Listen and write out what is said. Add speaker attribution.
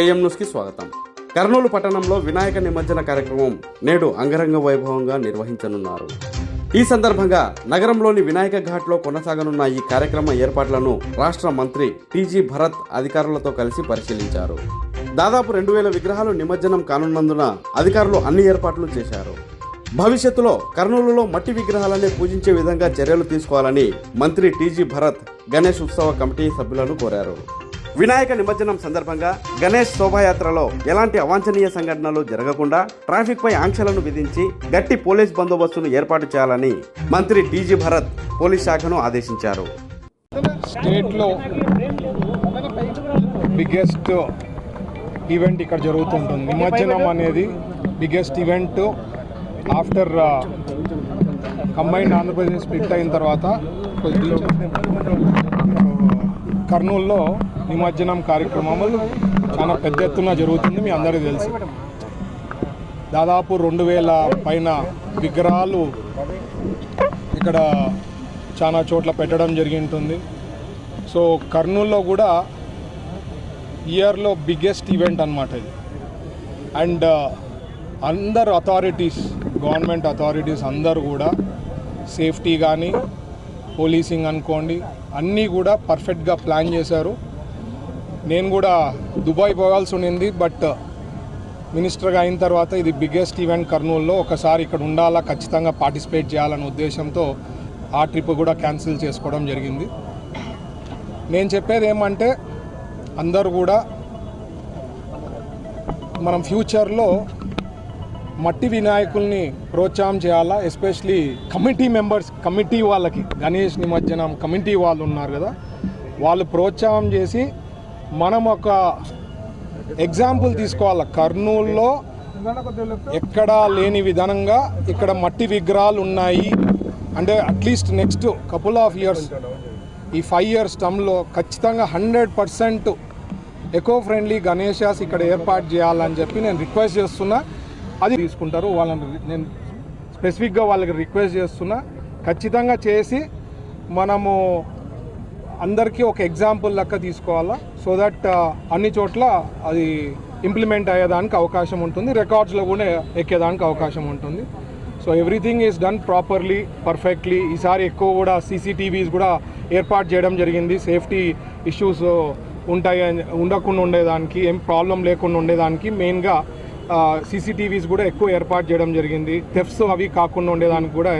Speaker 1: AM న్యూస్కి స్వాగతం. కర్నూలు పట్టణంలో వినాయక నిమజ్జన కార్యక్రమం నేడు అంగరంగ వైభవంగా నిర్వహించనున్నారు. ఈ సందర్భంగా నగరంలోని వినాయక ఘాట్లో కొనసాగనున్న ఈ కార్యక్రమ ఏర్పాట్లను రాష్ట్ర మంత్రి టీజీ భరత్ అధికారులతో కలిసి పరిశీలించారు. దాదాపు రెండు వేల విగ్రహాలు నిమజ్జనం కానున్నందున అధికారులు అన్ని ఏర్పాట్లు చేశారు. భవిష్యత్తులో కర్నూలులో మట్టి విగ్రహాలనే పూజించే విధంగా చర్యలు తీసుకోవాలని మంత్రి టీజీ భరత్ గణేష్ ఉత్సవ కమిటీ సభ్యులను కోరారు. వినాయక నిమజ్జనం సందర్భంగా గణేష్ శోభాయాత్రలో ఎలాంటి అవాంఛనీయ సంఘటనలు జరగకుండా ట్రాఫిక్ పై ఆంక్షలను విధించి గట్టి పోలీస్ బందోబస్తును ఏర్పాటు చేయాలని మంత్రి డీజీ భరత్ పోలీస్ శాఖను ఆదేశించారు.
Speaker 2: స్టేట్లో బిగ్గెస్ట్ ఈవెంట్ ఇక్కడ జరుగుతుంటుంది. నిమజ్జనం అనేది biggest event after combined Andhra Pradesh split అయిన తర్వాత కర్నూలులో నిమజ్జనం కార్యక్రమములు చాలా పెద్ద ఎత్తున జరుగుతుంది మీ అందరికీ తెలుసు. దాదాపు రెండు వేల పైన విగ్రహాలు ఇక్కడ చాలా చోట్ల పెట్టడం జరిగి ఉంటుంది సో కర్నూల్లో కూడా ఇయర్లో బిగ్గెస్ట్ ఈవెంట్ అనమాట ఇది. అండ్ అందరు అథారిటీస్ గవర్నమెంట్ అథారిటీస్ అందరు కూడా సేఫ్టీ కానీ పోలీసింగ్ అనుకోండి అన్నీ కూడా పర్ఫెక్ట్గా ప్లాన్ చేశారు. నేను కూడా దుబాయ్ పోవాల్సి ఉండింది బట్ మినిస్టర్గా అయిన తర్వాత ఇది బిగ్గెస్ట్ ఈవెంట్ కర్నూలులో. ఒకసారి ఇక్కడ ఉండాలా ఖచ్చితంగా పార్టిసిపేట్ చేయాలనే ఉద్దేశంతో ఆ ట్రిప్ కూడా క్యాన్సిల్ చేసుకోవడం జరిగింది. నేను చెప్పేది ఏమంటే అందరూ కూడా మనం ఫ్యూచర్లో మట్టి వినాయకుల్ని ప్రోత్సాహం చేయాలా ఎస్పెషలీ కమిటీ మెంబర్స్ కమిటీ వాళ్ళకి గణేష్ నిమజ్జనం కమిటీ వాళ్ళు ఉన్నారు కదా వాళ్ళు ప్రోత్సాహం చేసి మనం ఒక ఎగ్జాంపుల్ తీసుకోవాలి. కర్నూలులో ఎక్కడా లేని విధానంగా ఇక్కడ మట్టి విగ్రహాలు ఉన్నాయి. అంటే at least next couple of years ఈ ఫైవ్ ఇయర్స్ టర్మ్లో ఖచ్చితంగా హండ్రెడ్ పర్సెంట్ ఎకో ఫ్రెండ్లీ గణేశాస్ ఇక్కడ ఏర్పాటు చేయాలని చెప్పి నేను రిక్వెస్ట్ చేస్తున్నా. అది తీసుకుంటారు. వాళ్ళని నేను స్పెసిఫిక్గా వాళ్ళకి రిక్వెస్ట్ చేస్తున్నా. ఖచ్చితంగా చేసి మనము అందరికీ ఒక ఎగ్జాంపుల్ లెక్క తీసుకోవాలా? సో దట్ uh, అన్ని చోట్ల అది ఇంప్లిమెంట్ అయ్యేదానికి అవకాశం ఉంటుంది. రికార్డ్స్లో కూడా ఎక్కేదానికి అవకాశం ఉంటుంది. So everything is done properly perfectly ఈసారి ఎక్కువ కూడా సీసీటీవీస్ కూడా ఏర్పాటు చేయడం జరిగింది. సేఫ్టీ ఇష్యూస్ ఉంటాయి ఉండకుండా ఉండేదానికి ఏం ప్రాబ్లం లేకుండా ఉండేదానికి. మెయిన్గా సీసీటీవీస్ uh, కూడా ఎక్కువ ఏర్పాటు చేయడం జరిగింది. థెఫ్ట్స్ అవి కాకుండా ఉండేదానికి కూడా